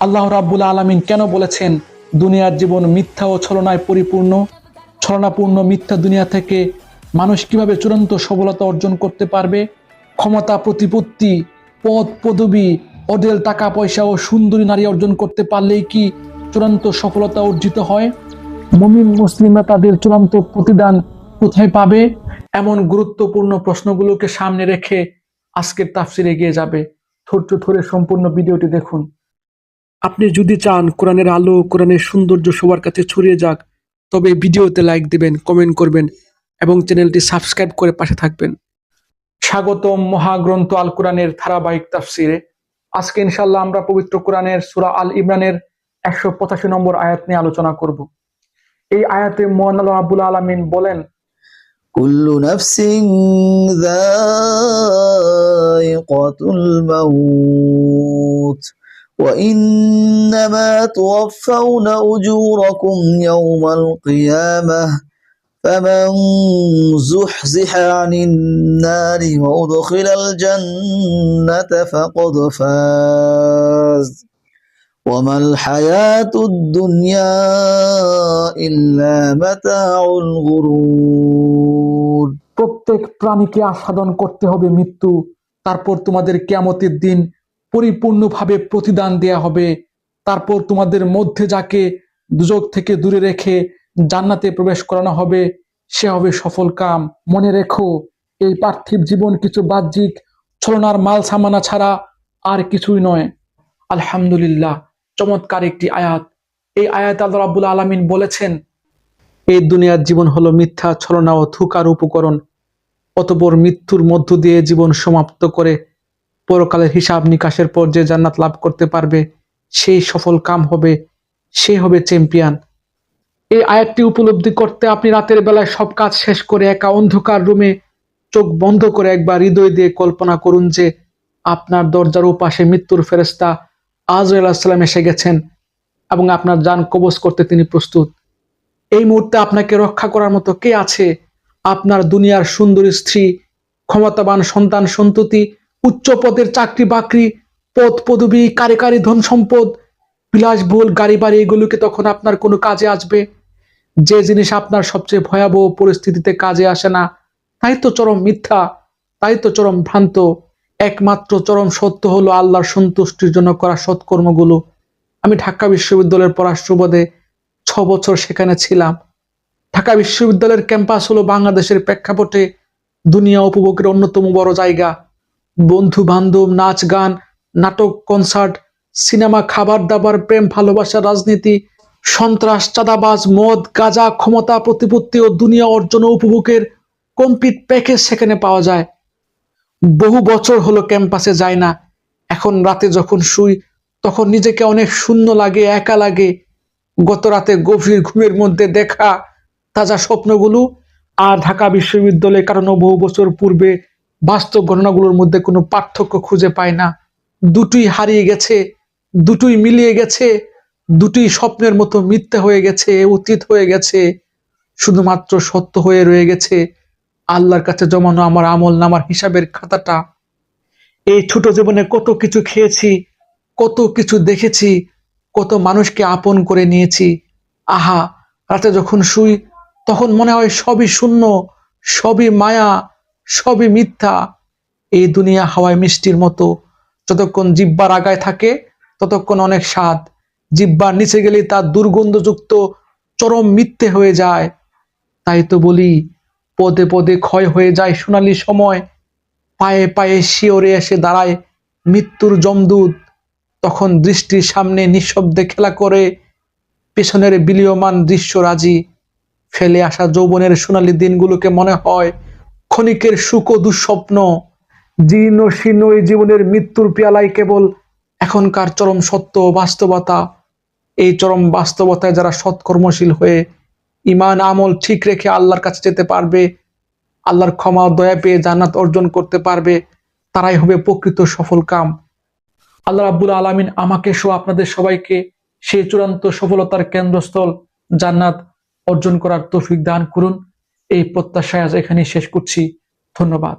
আল্লাহ রাব্বুল আলামিন কেন বলেছেন, দুনিয়ার জীবন মিথ্যা ও ছলনায় পরিপূর্ণ? ছলনাপূর্ণ মিথ্যা দুনিয়া থেকে মানুষ কীভাবে চূড়ান্ত সফলতা অর্জন করতে পারবে? ক্ষমতা, প্রতিপত্তি পদ পদবি, অডেল, টাকা, পয়সা ও সুন্দরী নারী অর্জন করতে পারলেই কি চূড়ান্ত সফলতা অর্জিত হয়? মমিন, মুসলিমরা তাদের চূড়ান্ত প্রতিদান কোথায় পাবে? এমন গুরুত্বপূর্ণ প্রশ্নগুলোকে সামনে রেখে আজকের তাফসির এগিয়ে যাবে। ধৈর্য ধরে সম্পূর্ণ ভিডিওটি দেখুন। আপনি যদি চান কোরআনের আলো কোরআনের সৌন্দর্য সবার কাছে ছড়িয়ে যাক তবে ভিডিওতে লাইক দেবেন কমেন্ট করবেন এবং চ্যানেলটি সাবস্ক্রাইব করে পাশে থাকবেন। স্বাগতম মহাগ্রন্থ আল কোরআনের ধারাবাহিক তাফসিরে। আজকে ইনশাল্লাহ আমরা পবিত্র কোরআনের সুরা আল ইমরানের একশো পঁচাশি নম্বর আয়াত নিয়ে আলোচনা করব। এই আয়াতে মোহান আল্লাহ আবুল আলমিন বলেন কুল্লু নাফসিং যায়িকাতুল মাউত। وإنما توفون أجوركم يوم القيامة فمن زحزح عن النار وأدخل الجنة فقد فاز وما الحياة الدنيا إلا متاع الغرور প্রত্যেক প্রাণীকে আস্বাদন করতে হবে মৃত্যু তারপর তোমাদের কেয়ামতের দিন পরিপূর্ণভাবে প্রতিদান দেয়া হবে। তারপর তোমাদের মধ্যে যাকে দুজক থেকে দূরে রেখে জান্নাতে প্রবেশ করানো হবে, সে হবে সফল কাম। মনে রেখো, এই পার্থিব জীবন কিছু বাহ্যিক ছলনার মাল সামানা ছাড়া আর কিছুই নয়। আলহামদুলিল্লাহ, চমৎকার একটি আয়াত। এই আয়াত আল্লাহ রাব্বুল আলামিন বলেছেন, এই দুনিয়ার জীবন হলো মিথ্যা ছলনা ও থুকার উপকরণ। অতপর মৃত্যুর মধ্য দিয়ে জীবন সমাপ্ত করে পরকালের হিসাব নিকাশের পর যে জান্নাত লাভ করতে পারবে, সেই সফল কাম হবে, সে হবে চ্যাম্পিয়ন এই আয়াতটি উপলব্ধি করতে আপনি রাতের বেলায় সব কাজ শেষ করে একা অন্ধকার রুমে চোখ বন্ধ করে একবার হৃদয় দিয়ে কল্পনা করুন যে আপনার দরজার ওপাশে মৃত্যুর ফেরেস্তা আজরাইল সাল্লাম এসে গেছেন এবং আপনার যান কবজ করতে তিনি প্রস্তুত। এই মুহূর্তে আপনাকে রক্ষা করার মতো কে আছে? আপনার দুনিয়ার সুন্দরী স্ত্রী, ক্ষমতাবান সন্তান সন্ততি উচ্চ পদের চাকরি বাকরি, পদ পদবি, কারি কারি ধন সম্পদ বিলাসবহুল গাড়ি বাড়ি এগুলোকে তখন আপনার কোনো কাজে আসবে। যে জিনিস আপনার সবচেয়ে ভয়াবহ পরিস্থিতিতে কাজে আসে না, তাই তো চরম মিথ্যা, তাই তো চরম ভ্রান্ত। একমাত্র চরম সত্য হলো আল্লাহর সন্তুষ্টির জন্য করা সৎকর্মগুলো। আমি ঢাকা বিশ্ববিদ্যালয়ের সুবাদে ছ বছর সেখানে ছিলাম। ঢাকা বিশ্ববিদ্যালয়ের ক্যাম্পাস হলো বাংলাদেশের প্রেক্ষাপটে দুনিয়া উপভোগের অন্যতম বড় জায়গা। বন্ধু বান্ধব নাচ গান নাটক, কনসার্ট, সিনেমা খাবার দাবার প্রেম, ভালোবাসা, রাজনীতি, সন্ত্রাস, চাঁদাবাজ, মদ, গাঁজা, ক্ষমতা, প্রতিপত্তি ও দুনিয়া অর্জন উপভোগের কমপ্লিট প্যাকেজ সেখানে পাওয়া যায়। বহু বছর হলো ক্যাম্পাসে যায় না। এখন রাতে যখন শুই, তখন নিজেকে অনেক শূন্য লাগে, একা লাগে। গত রাতে গভীর ঘুমের মধ্যে দেখা, তাজা স্বপ্নগুলো আর ঢাকা বিশ্ববিদ্যালয়ে কারণ বহু বছর পূর্বে বাস্তব ঘটনাগুলোর মধ্যে কোনো পার্থক্য খুঁজে পায় না। দুটোই হারিয়ে গেছে, দুটোই মিলিয়ে গেছে, দুটোই স্বপ্নের মতো মিথ্যে হয়ে গেছে, অতীত হয়ে গেছে, শুধুমাত্র সত্য হয়ে রয়ে গেছে, আল্লাহর কাছে জমানো আমার আমল নামার হিসাবের খাতাটা। এই ছোট জীবনে কত কিছু খেয়েছি, কত কিছু দেখেছি, কত মানুষকে আপন করে নিয়েছি। আহা, রাতে যখন শুই, তখন মনে হয় সবই শূন্য, সবই মায়া সবই মিথ্যা। এই দুনিয়া হাওয়ায় মিষ্টির মতো। যতক্ষণ জিব্বার আগায় থাকে, ততক্ষণ অনেক স্বাদ। জিব্বার নিচে গেলে তার দুর্গন্ধযুক্ত চরম মিথ্যে হয়ে যায়। তাই তো বলি, পদে পদে ক্ষয় হয়ে যায় সোনালি সময়। পায়ে পায়ে শিওরে এসে দাঁড়ায় মৃত্যুর জমদূত তখন দৃষ্টির সামনে নিঃশব্দে খেলা করে, পেছনের বিলীয়মান দৃশ্য রাজি। ফেলে আসা যৌবনের সোনালি দিনগুলোকে মনে হয় ক্ষণিকের সুখ দুঃস্বপ্ন, জীর্ণ শীর্ণ এই জীবনের মৃত্যুর পেয়ালাই কেবল এখনকার চরম সত্য বাস্তবতা। এই চরম বাস্তবতায় যারা সৎকর্মশীল হয়ে ইমান আমল ঠিক রেখে আল্লাহর কাছে যেতে পারবে, আল্লাহর ক্ষমা দয়া পেয়ে জান্নাত অর্জন করতে পারবে, তারাই হবে প্রকৃত সফল কাম। আল্লাহ রাব্বুল আলামিন আমাকে সহ আপনাদের সবাইকে সেই চূড়ান্ত সফলতার কেন্দ্রস্থল জান্নাত অর্জন করার তৌফিক দান করুন। এই প্রত্যাশায় আজ এখানে শেষ করছি। ধন্যবাদ।